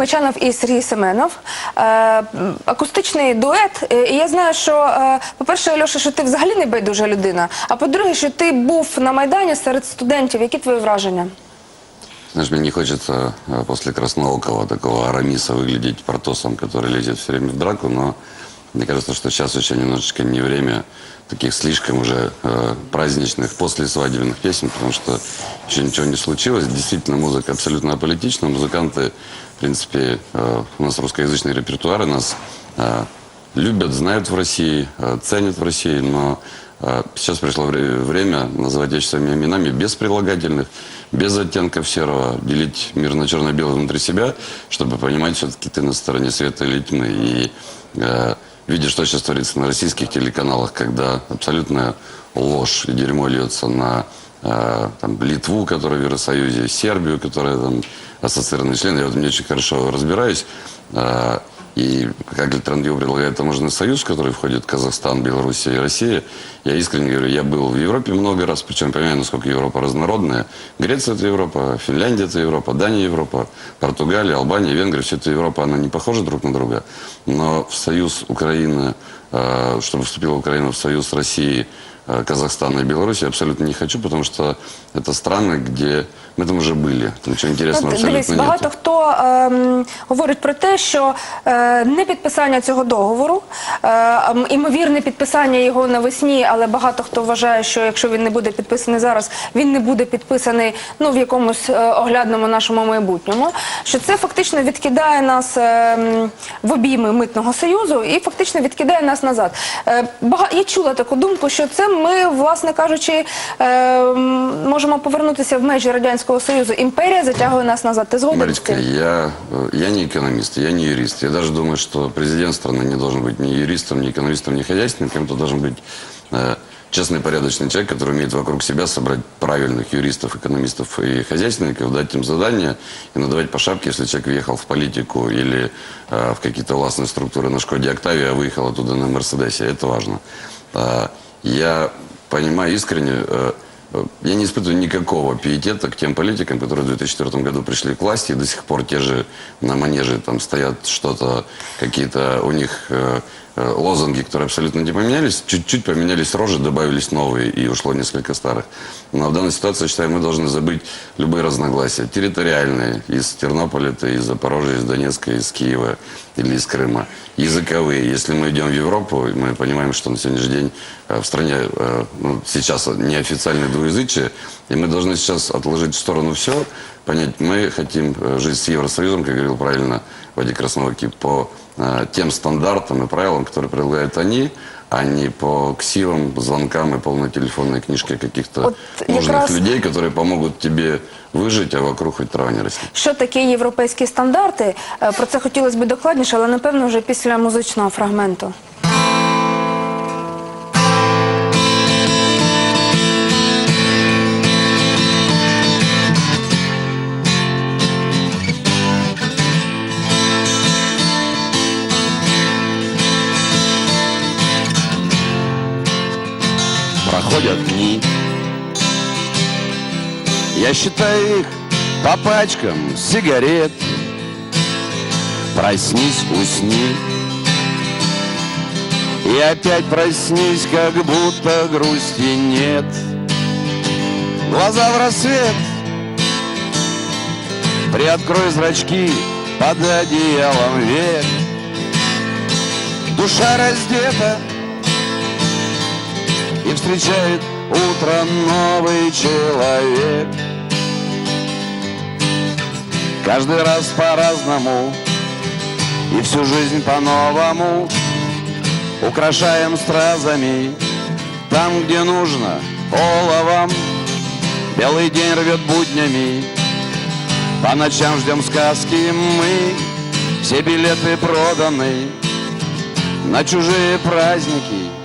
Мечанов і Сергій Семенов. Е, м, акустичний дует. Е, І я знаю, що, е, по-перше, Альоша, що ти взагалі не байдужа людина. А по-друге, що ти був на Майдані серед студентів. Які твої враження? Знаешь, мне не хочется э, после Красноокова такого Арамиса выглядеть портосом, который лезет все время в драку, но мне кажется, что сейчас еще немножечко не время таких слишком уже э, праздничных послесвадебных песен, потому что еще ничего не случилось. Действительно, музыка абсолютно аполитична. Музыканты, в принципе, э, у нас русскоязычный репертуар, и нас э, любят, знают в России, э, ценят в России, но сейчас пришло вре- время называть вещи своими именами без прилагательных, без оттенков серого, делить мир на черно-белый внутри себя, чтобы понимать, все-таки ты на стороне света или тьмы. И э, видя, что сейчас творится на российских телеканалах, когда абсолютная ложь и дерьмо льется на э, там, Литву, которая в Евросоюзе, Сербию, которая там ассоциированный член, я в этом не очень хорошо разбираюсь. Э, и как альтернативу предлагает таможенный союз, в который входит Казахстан, Белоруссия и Россия. Я искренне говорю, я был в Европе много раз, причем понимаю, насколько Европа разнородная. Греция – это Европа, Финляндия – это Европа, Дания – Европа, Португалия, Албания, Венгрия – все это Европа, она не похожа друг на друга. Но в союз Украины, э, чтобы вступила Украина в союз России, Казахстана и Беларуси, абсолютно не хочу, потому что это страны, где мы там уже были. Там ничего интересного От, абсолютно дивись, багато хто ем, говорить про те, що е, не підписання цього договору, е, ем, імовірне підписання його навесні, але багато хто вважає, що якщо він не буде підписаний зараз, він не буде підписаний ну, в якомусь е, оглядному нашому майбутньому. Що це фактично відкидає нас ем, в обійми митного союзу і фактично відкидає нас назад. Е, бага- я чула таку думку, що це ми, власне кажучи, ем, можемо повернутися в межі радянського союзу. Імперія затягує нас назад. Ти згоден з Маричка, цим? я, э, я не экономист, я не юрист. Я даже думаю, что президент страны не должен быть ни юристом, ни экономистом, ни хозяйственником. Это должен быть э, честный, порядочный человек, который умеет вокруг себя собрать правильных юристов, экономистов и хозяйственников, дать им задания и надавать по шапке, если человек въехал в политику или э, в какие-то властные структуры на Шкоде Октавия, а выехал оттуда на Мерседесе. Это важно. Э, я понимаю искренне, э, я не испытываю никакого пиетета к тем политикам, которые в 2004 году пришли к власти, и до сих пор те же на манеже там стоят что-то, какие-то у них э, лозунги, которые абсолютно не поменялись. Чуть-чуть поменялись рожи, добавились новые, и ушло несколько старых. Но в данной ситуации, я считаю, мы должны забыть любые разногласия. Территориальные, из Тернополя, ты из Запорожья, из Донецка, из Киева или из Крыма. Языковые. Если мы идем в Европу, мы понимаем, что на сегодняшний день э, в стране э, ну, сейчас неофициальное двуязычие, и мы должны сейчас отложить в сторону все, понять, мы хотим э, жить с Евросоюзом, как говорил правильно Вадик Красновский, по э, тем стандартам и правилам, которые предлагают они, а не по ксивам, звонкам и полной телефонной книжке каких-то Вот нужных якраз- людей, которые помогут тебе выжить, а вокруг хоть трава не растет. Що таке європейські стандарти? Е, Про це хотілося б докладніше, але напевно вже після музичного фрагменту. Проходят дни. Я считаю их по пачкам сигарет. Проснись, усни. И опять проснись, как будто грусти нет. Глаза в рассвет. Приоткрой зрачки под одеялом век. Душа раздета, и встречает утро новый человек. Каждый раз по-разному и всю жизнь по-новому украшаем стразами там, где нужно, оловом. Белый день рвет буднями, по ночам ждем сказки мы, все билеты проданы на чужие праздники.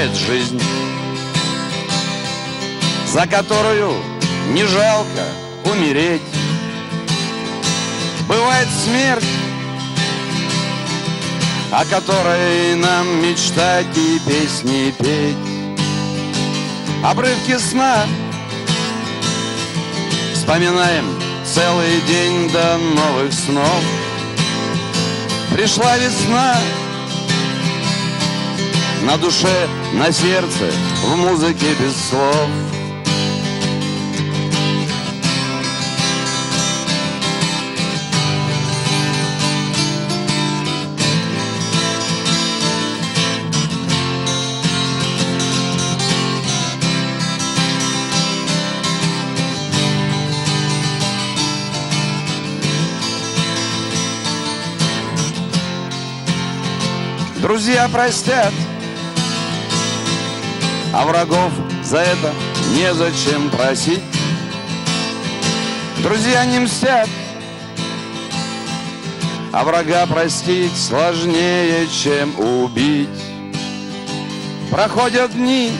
Бывает жизнь, за которую не жалко умереть. бывает смерть, о которой нам мечтать и песни петь. Обрывки сна Вспоминаем целый день до новых снов Пришла весна На душе, на сердце, в музыке без слов. Друзья простят, а врагов за это незачем просить. Друзья не мстят, а врага простить сложнее, чем убить. Проходят дни,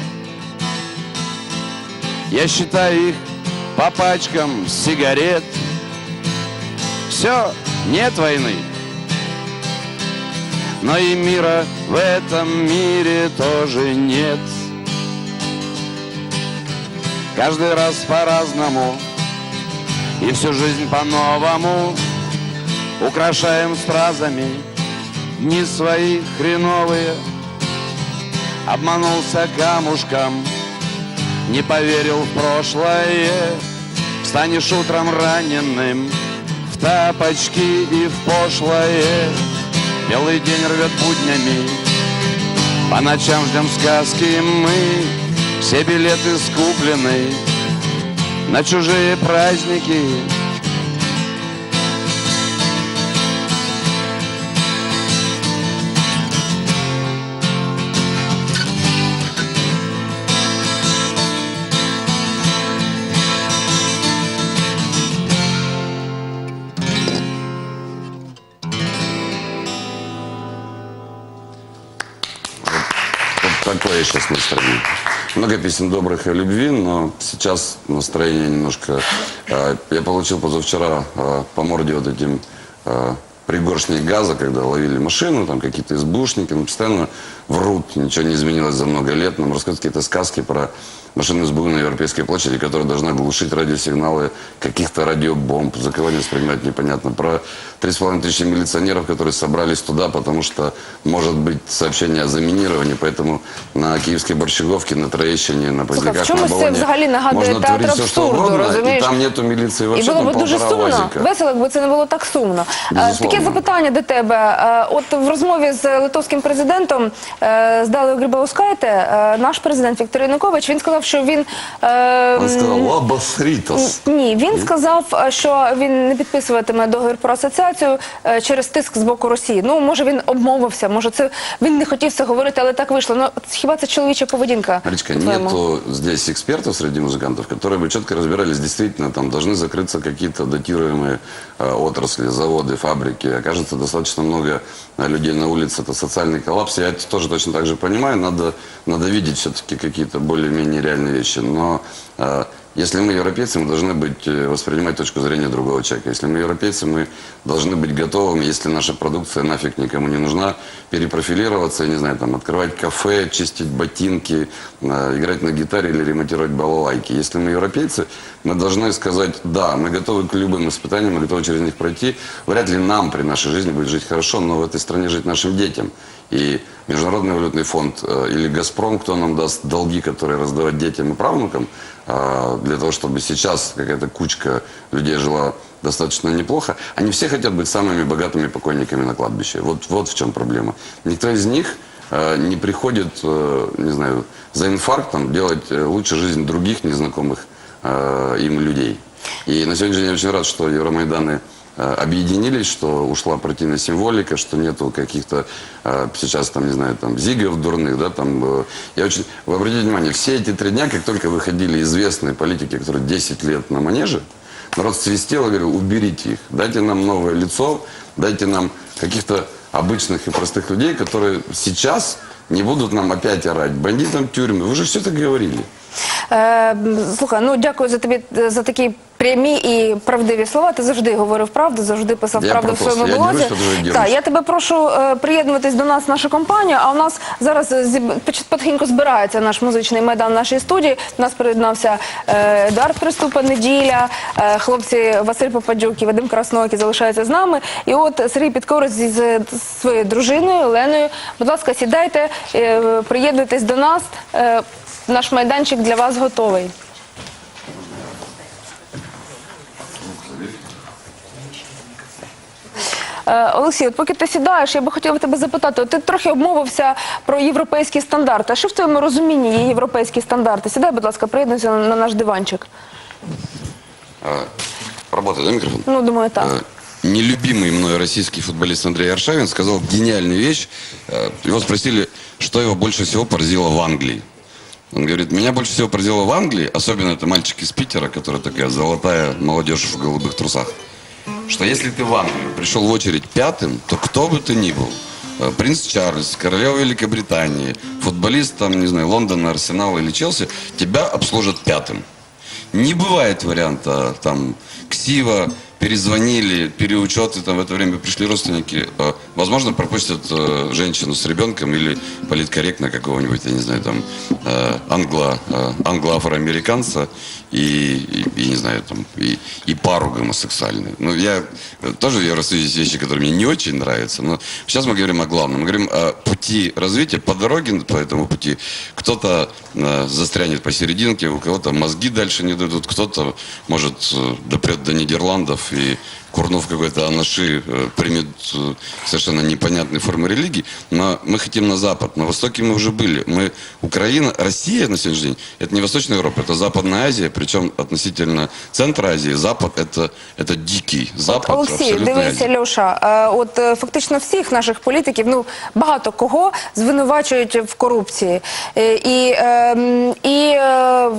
я считаю их по пачкам сигарет. Все, нет войны, но и мира в этом мире тоже нет. Каждый раз по-разному. И всю жизнь по-новому. Украшаем стразами. Дни свои хреновые. Обманулся камушком, не поверил в прошлое. Станешь утром раненым. В тапочки и в пошлое. Белый день рвет буднями. По ночам ждем сказки мы Все билеты скуплены На чужие праздники такое сейчас настроение. Много песен добрых и любви, но сейчас настроение немножко... э, я получил позавчера э, по морде вот этим э, пригоршней газа, когда ловили машину, там какие-то избушники, ну, постоянно врут, ничего не изменилось за много лет. Нам рассказывают какие-то сказки про машину СБУ на Европейской площади, которая должна глушить радиосигналы каких-то радиобомб, за кого они воспринимают непонятно. Про 3,5 тысячи милиционеров, которые собрались туда, потому что может быть сообщение о заминировании, поэтому на Киевской Борщаговке, на Троещине, на Слухай, в Поздняках, чомусь на це Болоне взагалі нагадує можно театр творить все, что абсурду, угодно, розумієш? и там нету милиции І вообще, було там б дуже полтора сумно, УАЗика. весело, якби це не було так сумно. Е, Безусловно. Таке запитання до тебе. Е, От в розмові з литовським президентом е, з Далею Грибаускайте, е, наш президент Віктор Янукович, він сказав, що він... е, Он сказал, лабасритос. Ні, він сказав, е, що він не підписуватиме договір про асоціацію е, через тиск з боку Росії. Ну, може, він обмовився, може, це він не хотів це говорити, але так вийшло. Ну, хіба це чоловіча поведінка? Маричка, по-твоєму? нету здесь экспертов среди музыкантов, которые бы четко разбирались, действительно, там должны закрыться какие-то датируемые э, отрасли, заводы, фабрики. Окажется достаточно много э, людей на улице, это социальный коллапс. Я это тоже точно так же понимаю, надо, надо видеть все-таки какие-то более-менее реальные вещи. Но э, если мы европейцы, мы должны быть, э, воспринимать точку зрения другого человека. Если мы европейцы, мы должны быть готовыми, если наша продукция нафиг никому не нужна, перепрофилироваться, я не знаю, там, открывать кафе, чистить ботинки, э, играть на гитаре или ремонтировать балалайки. Если мы европейцы, мы должны сказать, да, мы готовы к любым испытаниям, мы готовы через них пройти. Вряд ли нам при нашей жизни будет жить хорошо, но в этой стране жить нашим детям. И Международный валютный фонд э, или «Газпром», кто нам даст долги, которые раздавать детям и правнукам, э, для того, чтобы сейчас какая-то кучка людей жила достаточно неплохо. Они все хотят быть самыми богатыми покойниками на кладбище. Вот, вот в чем проблема. Никто из них э, не приходит, не знаю, за инфарктом делать лучше жизнь других незнакомых им людей. И на сегодняшний день я очень рад, что Евромайданы объединились, что ушла партийная символика, что нету каких-то э, сейчас там, не знаю, там зигов дурных, да, там. э, я очень, вы обратите внимание, все эти три дня, как только выходили известные политики, которые 10 лет на манеже, народ свистел и говорил, уберите их, дайте нам новое лицо, дайте нам каких-то обычных и простых людей, которые сейчас не будут нам опять орать, бандитам тюрьмы. Вы же все это говорили. Слухай, ну дякую за тобі за такий прямі і правдиві слова. Ти завжди говорив правду, завжди писав Я правду в своєму я блозі. дуже. Так, я тебе прошу е, приєднуватись до нас, в нашу компанію. А у нас зараз е, зіб- поч- потихеньку збирається наш музичний майдан в нашій студії. До нас приєднався е, Едуард Приступа неділя, е, хлопці Василь Попадюк і Вадим Красноокий залишаються з нами. І от Сергій Підкорос зі з своєю дружиною Оленою. Будь ласка, сідайте, е, приєднуйтесь до нас. Е, Наш майданчик для вас готовий. Е, Олексій, от поки ти сідаєш, я би хотіла тебе запитати. От ти трохи обмовився про європейські стандарти. А що в твоєму розумінні є європейські стандарти? Сідай, будь ласка, приєднуйся на, на наш диванчик. А, Работает, да, микрофон? Ну, думаю, так. Э, Нелюбимый мной российский футболист Андрей Аршавин сказал гениальную вещь. Э, Его спросили, что его больше всего поразило в Англии. Он говорит, меня больше всего поразило в Англии, особенно это мальчик из Питера, который такая золотая молодежь в голубых трусах, что если ты в Англию пришел в очередь пятым, то кто бы ты ни был, э, принц Чарльз, королева Великобритании, футболист, там, не знаю, Лондона, Арсенала или Челси, тебя обслужат пятым. Не бывает варианта, там, ксива, перезвонили, переучеты, там в это время пришли родственники. Э, Возможно, пропустят э, женщину с ребенком или политкорректно какого-нибудь, я не знаю, там, э, англо, э, англо-афроамериканца и, и, и, не знаю, там, и, и пару гомосексуальную. Ну, я тоже Евросоюзе есть вещи, которые мне не очень нравятся, но сейчас мы говорим о главном. Мы говорим о пути развития, по дороге по этому пути. Кто-то застрянет посерединке, у кого-то мозги дальше не дойдут, кто-то, может, допрет до Нидерландов и курнув какой-то анаши, э, примет э, совершенно непонятные формы религии. Но мы хотим на Запад. На Востоке мы уже были. Мы, Украина, Россия на сегодняшний день, это не Восточная Европа, это Западная Азия, причем относительно Центра Азии, Запад это, это дикий Запад, Олексій, абсолютная дивися, Азия. Льоша, е, от е, фактично всіх наших політиків, ну багато кого звинувачують в корупції. Е, І, е, м, і е,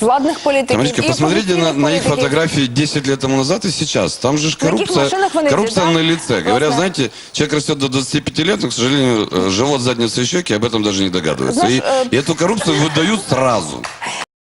владних політиків, Тамарочка, і посмотрите на, опозиційних на их політиків. фотографии 10 лет тому назад и сейчас. Там же ж На каких коррупция, коррупция на да? лице. Говорят, Классно. знаете, человек растет до 25 лет, но, к сожалению, э, живот, задница и щеки об этом даже не догадывается. Знаешь, и, э, и эту коррупцию выдают сразу.